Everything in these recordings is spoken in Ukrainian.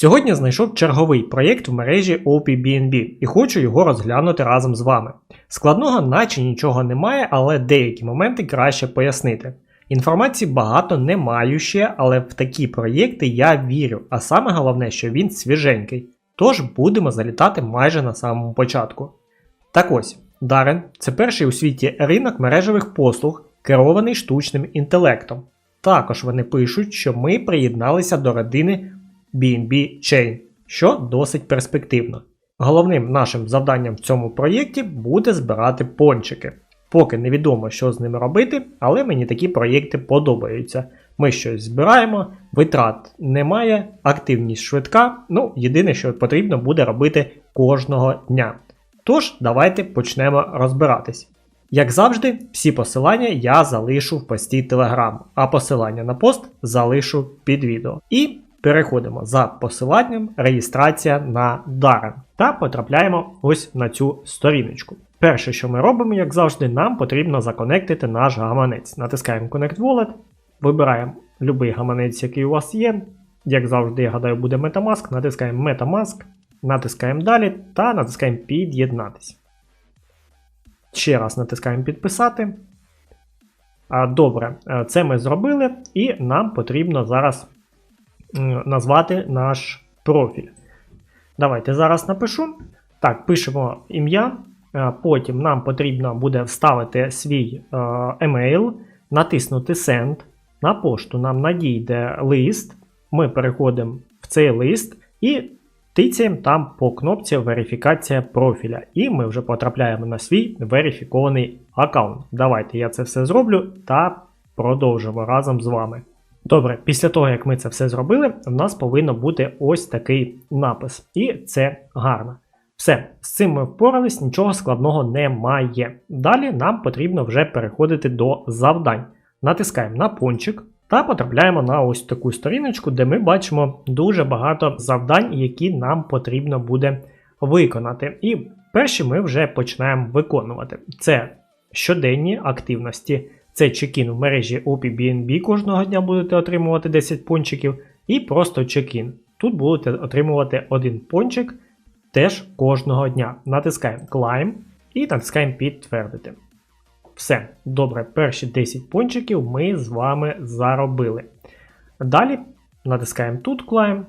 Сьогодні знайшов черговий проєкт в мережі OPBNB і хочу його розглянути разом з вами. Складного наче нічого немає, але деякі моменти краще пояснити. Інформації багато не маю ще, але в такі проєкти я вірю, а саме головне, що він свіженький. Тож будемо залітати майже на самому початку. Так ось, Дарен це перший у світі ринок мережевих послуг, керований штучним інтелектом. Також вони пишуть, що ми приєдналися до родини BNB Chain, що досить перспективно. Головним нашим завданням в цьому проєкті буде збирати пончики. Поки невідомо, що з ними робити, але мені такі проєкти подобаються. Ми щось збираємо, витрат немає, активність швидка. Ну, єдине, що потрібно буде робити кожного дня. Тож, давайте почнемо розбиратись. Як завжди, всі посилання я залишу в пості Telegram, а посилання на пост залишу під відео. І переходимо за посиланням реєстрація на Darren та потрапляємо ось на цю сторіночку. Перше, що ми робимо, як завжди, нам потрібно законектити наш гаманець. Натискаємо Connect Wallet, вибираємо будь-який гаманець, який у вас є. Як завжди, я гадаю, буде Metamask, натискаємо Metamask, натискаємо далі та натискаємо Під'єднатися. Ще раз натискаємо підписати. Добре, е, це ми зробили, і нам потрібно зараз назвати наш профіль. Давайте зараз напишу. Так, пишемо ім'я. е, Потім нам потрібно буде вставити свій е, емейл, натиснути Send. На пошту нам надійде лист. Ми переходимо в цей лист і тицяємо там по кнопці верифікація профіля. І ми вже потрапляємо на свій верифікований аккаунт. Давайте я це все зроблю та продовжимо разом з вами. Добре, після того, як ми це все зробили, в нас повинно бути ось такий напис. І це гарно. Все, з цим ми впорались, нічого складного немає. Далі нам потрібно вже переходити до завдань. Натискаємо на пончик та потрапляємо на ось таку сторіночку, де ми бачимо дуже багато завдань, які нам потрібно буде виконати. І перші ми вже починаємо виконувати. Це щоденні активності. Це чекін в мережі OPBNB кожного дня будете отримувати 10 пончиків, і просто чекін. Тут будете отримувати один пончик теж кожного дня. Натискаємо Climb і натискаємо підтвердити. Все, добре, перші 10 пончиків ми з вами заробили. Далі натискаємо тут Climb.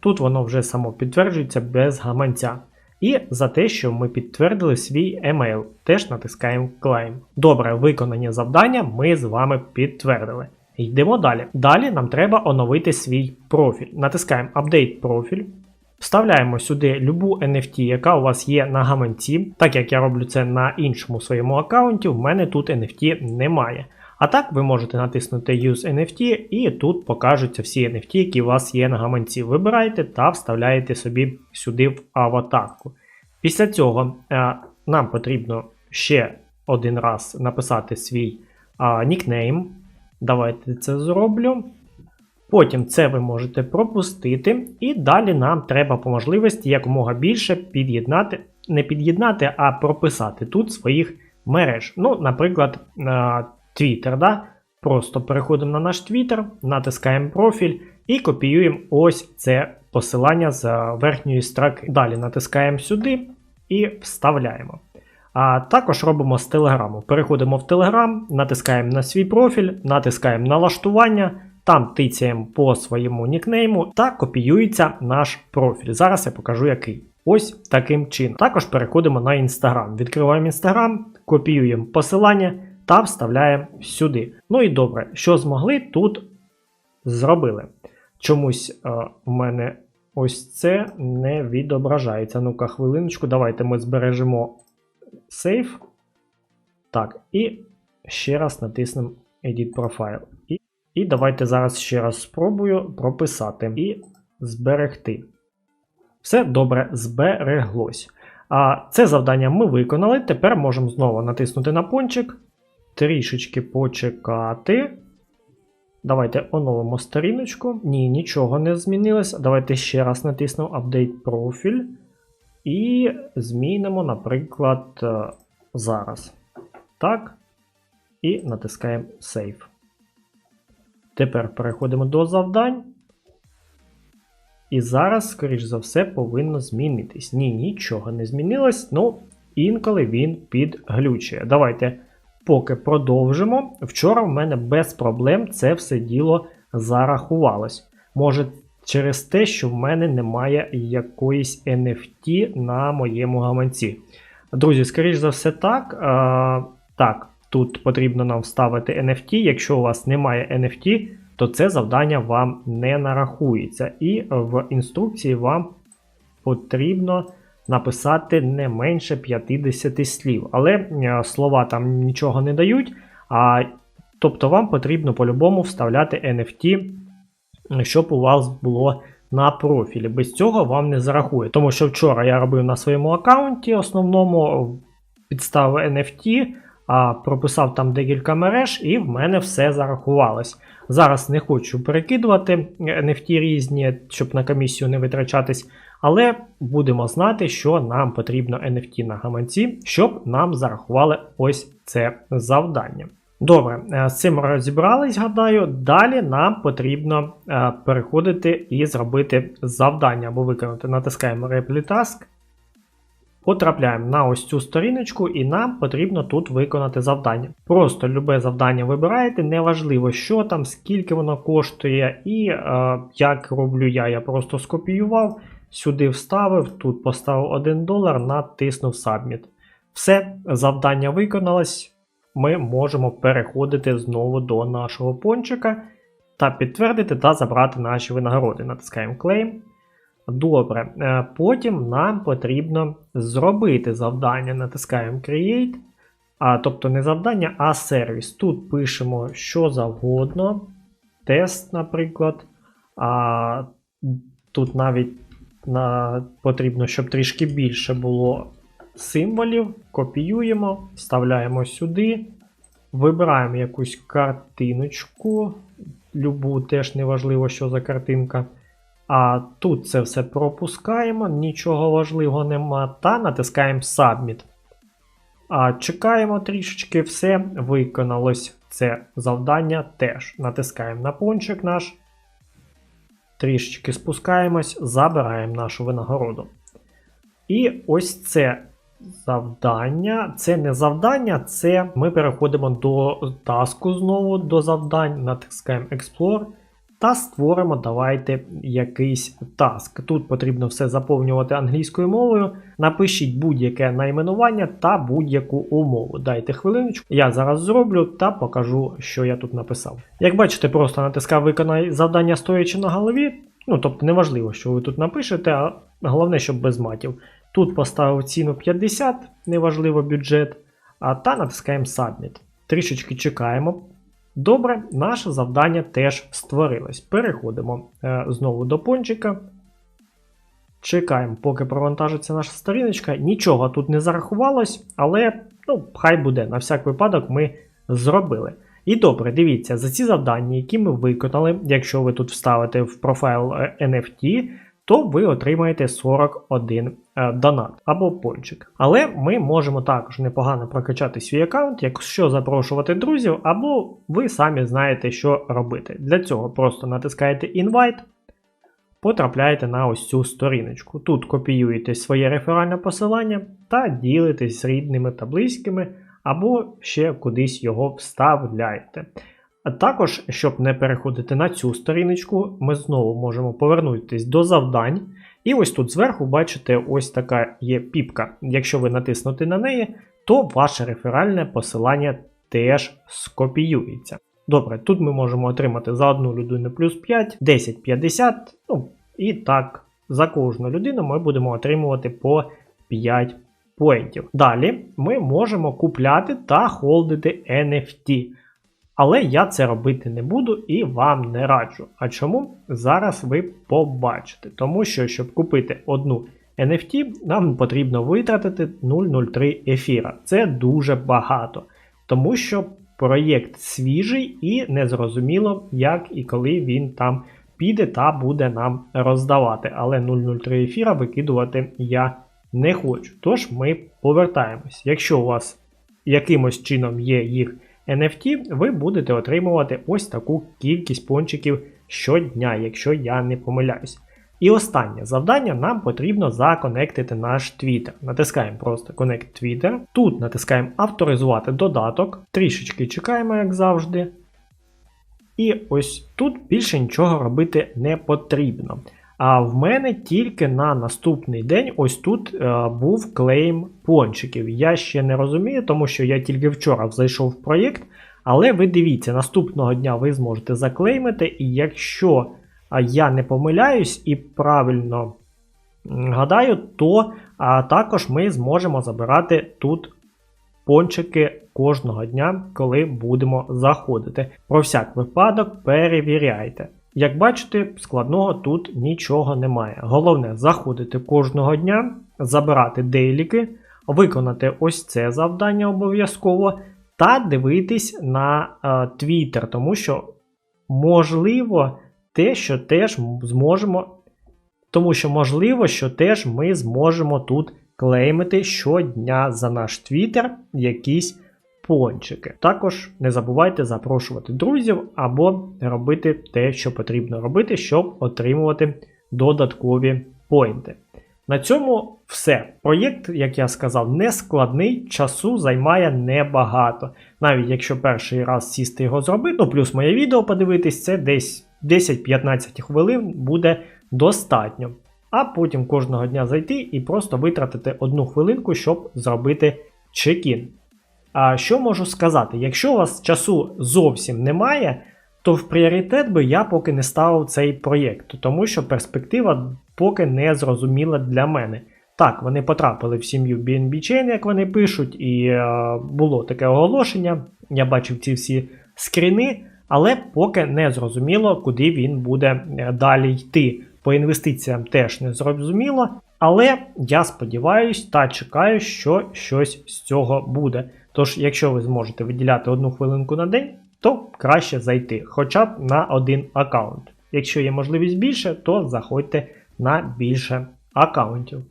Тут воно вже само підтверджується без гаманця. І за те, що ми підтвердили свій емейл, теж натискаємо Claim. Добре, виконані завдання ми з вами підтвердили. Йдемо далі. Далі нам треба оновити свій профіль. Натискаємо Update профіль. Вставляємо сюди любу NFT, яка у вас є на гаманці. Так як я роблю це на іншому своєму аккаунті, в мене тут NFT немає. А так ви можете натиснути Use NFT, і тут покажуться всі NFT, які у вас є на гаманці. Вибирайте та вставляєте собі сюди в аватарку. Після цього е, нам потрібно ще один раз написати свій е, нікнейм. Давайте це зроблю. Потім це ви можете пропустити, і далі нам треба по можливості якомога більше під'єднати, не під'єднати, а прописати тут своїх мереж. Ну, наприклад, е, Twitter. Да? Просто переходимо на наш Twitter, натискаємо профіль і копіюємо ось це посилання з верхньої строки. Далі натискаємо сюди і вставляємо. А також робимо з Telegram. Переходимо в Telegram, натискаємо на свій профіль, натискаємо налаштування, там тицяємо по своєму нікнейму та копіюється наш профіль. Зараз я покажу який. Ось таким чином. Також переходимо на Instagram. Відкриваємо Instagram, копіюємо посилання та вставляємо сюди. Ну і добре, що змогли, тут зробили. Чомусь е, в мене ось це не відображається. Ну-ка, хвилиночку, давайте ми збережемо сейф. Так, і ще раз натиснемо Edit Profile. І, і давайте зараз ще раз спробую прописати і зберегти. Все добре збереглось. А це завдання ми виконали. Тепер можемо знову натиснути на пончик, трішечки почекати. Давайте оновимо сторіночку. Ні, нічого не змінилось. Давайте ще раз натиснемо Update профіль. І змінимо, наприклад, е, зараз. Так. І натискаємо Save. Тепер переходимо до завдань. І зараз, скоріш за все, повинно змінитись. Ні, нічого не змінилось. Ну, інколи він підглючує. Давайте поки продовжимо. Вчора в мене без проблем це все діло зарахувалось. Може, через те, що в мене немає якоїсь NFT на моєму гаманці. Друзі, скоріш за все, так. А, так, тут потрібно нам вставити NFT. Якщо у вас немає NFT, то це завдання вам не нарахується. І в інструкції вам потрібно написати не менше 50 слів. Але е, слова там нічого не дають. А, Тобто вам потрібно по-любому вставляти NFT, щоб у вас було на профілі. Без цього вам не зарахує. Тому що вчора я робив на своєму аккаунті основному підставив NFT, прописав там декілька мереж, і в мене все зарахувалось. Зараз не хочу перекидувати NFT різні, щоб на комісію не витрачатись. Але будемо знати, що нам потрібно NFT на гаманці, щоб нам зарахували ось це завдання. Добре, е, з цим розібрались, гадаю. Далі нам потрібно е, переходити і зробити завдання або виконати. Натискаємо Replay Task. Потрапляємо на ось цю сторіночку, і нам потрібно тут виконати завдання. Просто любе завдання вибираєте, неважливо, що там, скільки воно коштує, і е, як роблю я, я просто скопіював, сюди вставив, тут поставив 1 долар, натиснув Submit. Все, завдання виконалось. Ми можемо переходити знову до нашого пончика та підтвердити та забрати наші винагороди. Натискаємо Claim. Добре, е, потім нам потрібно зробити завдання. Натискаємо Create. А, Тобто не завдання, а сервіс. Тут пишемо що завгодно. Тест, наприклад. А, Тут навіть на, потрібно, щоб трішки більше було символів. Копіюємо, вставляємо сюди. Вибираємо якусь картиночку. Любу, теж неважливо, що за картинка. А тут це все пропускаємо, нічого важливого нема, та натискаємо Submit. А Чекаємо трішечки, все виконалось це завдання теж. Натискаємо на пончик наш. Трішечки спускаємось, забираємо нашу винагороду. І ось це завдання. Це не завдання, це ми переходимо до таску знову до завдань, натискаємо Explore. Та створимо давайте якийсь таск. Тут потрібно все заповнювати англійською мовою. Напишіть будь-яке найменування та будь-яку умову. Дайте хвилиночку, я зараз зроблю та покажу, що я тут написав. Як бачите, просто натискав виконай завдання стоячи на голові. Ну, тобто неважливо, що ви тут напишете, а головне, щоб без матів. Тут поставив ціну 50, неважливо бюджет, а та натискаємо Submit. Трішечки чекаємо. Добре, наше завдання теж створилось. Переходимо е, знову до пончика. Чекаємо, поки провантажиться наша сторіночка. Нічого тут не зарахувалось, але ну, хай буде, на всяк випадок ми зробили. І добре, дивіться, за ці завдання, які ми виконали, якщо ви тут вставите в профайл е, NFT, то ви отримаєте 41 е, донат або пончик. Але ми можемо також непогано прокачати свій аккаунт, якщо запрошувати друзів, або ви самі знаєте, що робити. Для цього просто натискаєте Invite, потрапляєте на ось цю сторіночку. Тут копіюєте своє реферальне посилання та ділитесь з рідними та близькими, або ще кудись його вставляєте. А також, щоб не переходити на цю сторіночку, ми знову можемо повернутися до завдань. І ось тут зверху, бачите, ось така є піпка. Якщо ви натиснете на неї, то ваше реферальне посилання теж скопіюється. Добре, тут ми можемо отримати за одну людину плюс 5, 10, 50, ну і так, за кожну людину ми будемо отримувати по 5 поінтів. Далі ми можемо купляти та холдити NFT. Але я це робити не буду і вам не раджу. А чому? Зараз ви побачите. Тому що, щоб купити одну NFT, нам потрібно витратити 0,03 ефіра. Це дуже багато. Тому що проєкт свіжий і незрозуміло, як і коли він там піде та буде нам роздавати. Але 0,03 ефіра викидувати я не хочу. Тож ми повертаємось. Якщо у вас якимось чином є їх NFT, ви будете отримувати ось таку кількість пончиків щодня, якщо я не помиляюсь. І останнє завдання нам потрібно законектити наш Twitter. Натискаємо просто Connect Twitter. Тут натискаємо авторизувати додаток, трішечки чекаємо, як завжди. І ось тут більше нічого робити не потрібно. А в мене тільки на наступний день ось тут е, був клейм пончиків. Я ще не розумію, тому що я тільки вчора зайшов в проєкт. Але ви дивіться, наступного дня ви зможете заклеймити, і якщо я не помиляюсь і правильно гадаю, то а, також ми зможемо забирати тут пончики кожного дня, коли будемо заходити. Про всяк випадок перевіряйте. Як бачите, складного тут нічого немає. Головне заходити кожного дня, забирати дейліки, виконати ось це завдання обов'язково, та дивитись на е, Twitter, тому що можливо те, що теж зможемо. Тому що можливо, що теж ми зможемо тут клеймити щодня за наш Twitter якісь пончики. Також не забувайте запрошувати друзів або робити те, що потрібно робити, щоб отримувати додаткові поінти. На цьому все. Проєкт, як я сказав, не складний, часу займає небагато. Навіть якщо перший раз сісти його зробити, ну плюс моє відео подивитись, це десь 10-15 хвилин буде достатньо. А потім кожного дня зайти і просто витратити одну хвилинку, щоб зробити чекін. А що можу сказати? Якщо у вас часу зовсім немає, то в пріоритет би я поки не ставив цей проєкт, тому що перспектива поки не зрозуміла для мене. Так, вони потрапили в сім'ю BNB Chain, як вони пишуть, і е, було таке оголошення. Я бачив ці всі скріни, але поки не зрозуміло, куди він буде е, далі йти. По інвестиціям теж не зрозуміло. Але я сподіваюся та чекаю, що щось з цього буде. Тож, якщо ви зможете виділяти одну хвилинку на день, то краще зайти, хоча б на один аккаунт. Якщо є можливість більше, то заходьте на більше аккаунтів.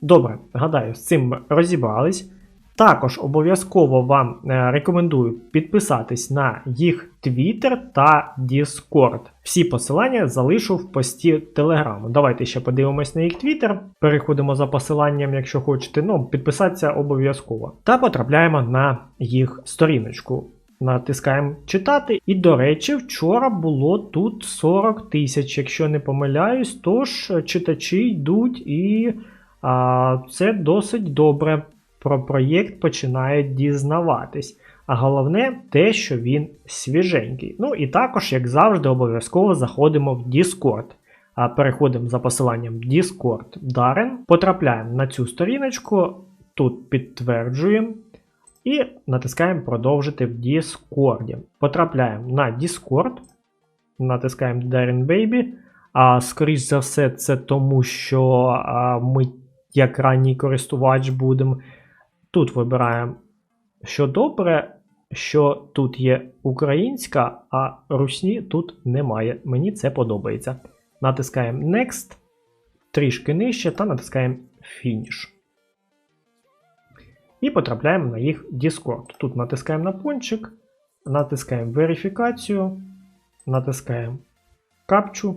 Добре, гадаю, з цим ми розібрались. Також обов'язково вам е, рекомендую підписатись на їх Twitter та Discord. Всі посилання залишу в пості Телеграму. Давайте ще подивимось на їх Twitter. Переходимо за посиланням, якщо хочете. Ну, підписатися обов'язково. Та потрапляємо на їх сторіночку. Натискаємо читати. І, до речі, вчора було тут 40 тисяч, якщо не помиляюсь, тож читачі йдуть і а, це досить добре. Про проєкт починають дізнаватись. А головне те, що він свіженький. Ну і також, як завжди, обов'язково заходимо в Discord. Переходимо за посиланням Discord Darren, потрапляємо на цю сторіночку, тут підтверджуємо. І натискаємо продовжити в Discord. Потрапляємо на Discord, натискаємо Darren Baby. А скоріш за все, це тому, що а, ми, як ранній користувач, будемо. Тут вибираємо, що добре, що тут є українська, а русні тут немає. Мені це подобається. Натискаємо Next, трішки нижче та натискаємо Finish. І потрапляємо на їх Discord. Тут натискаємо на пончик, натискаємо верифікацію, натискаємо капчу.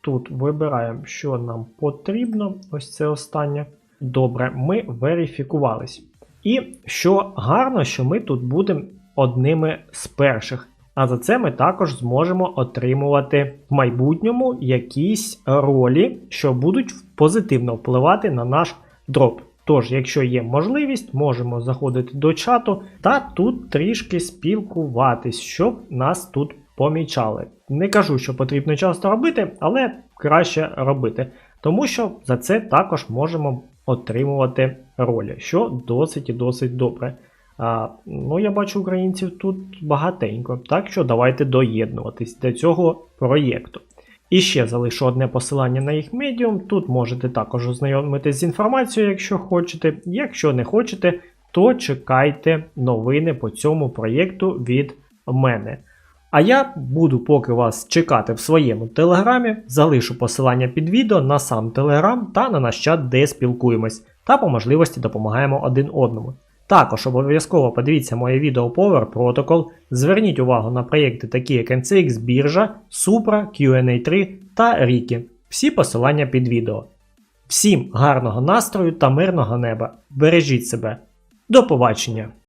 Тут вибираємо, що нам потрібно. Ось це останнє. Добре, ми верифікувались. І що гарно, що ми тут будемо одними з перших. А за це ми також зможемо отримувати в майбутньому якісь ролі, що будуть позитивно впливати на наш дроп. Тож, якщо є можливість, можемо заходити до чату та тут трішки спілкуватись, щоб нас тут помічали. Не кажу, що потрібно часто робити, але краще робити. Тому що за це також можемо отримувати ролі, що досить і досить добре. А, ну, я бачу українців тут багатенько, так що давайте доєднуватись до цього проєкту. І ще залишу одне посилання на їх медіум. Тут можете також ознайомитись з інформацією, якщо хочете. Якщо не хочете, то чекайте новини по цьому проєкту від мене. А я буду поки вас чекати в своєму телеграмі, залишу посилання під відео на сам телеграм та на наш чат, де спілкуємось, та по можливості допомагаємо один одному. Також обов'язково подивіться моє відео Power Protocol, зверніть увагу на проєкти такі як NCX біржа, Supra, QNA3 та Riki. Всі посилання під відео. Всім гарного настрою та мирного неба. Бережіть себе. До побачення!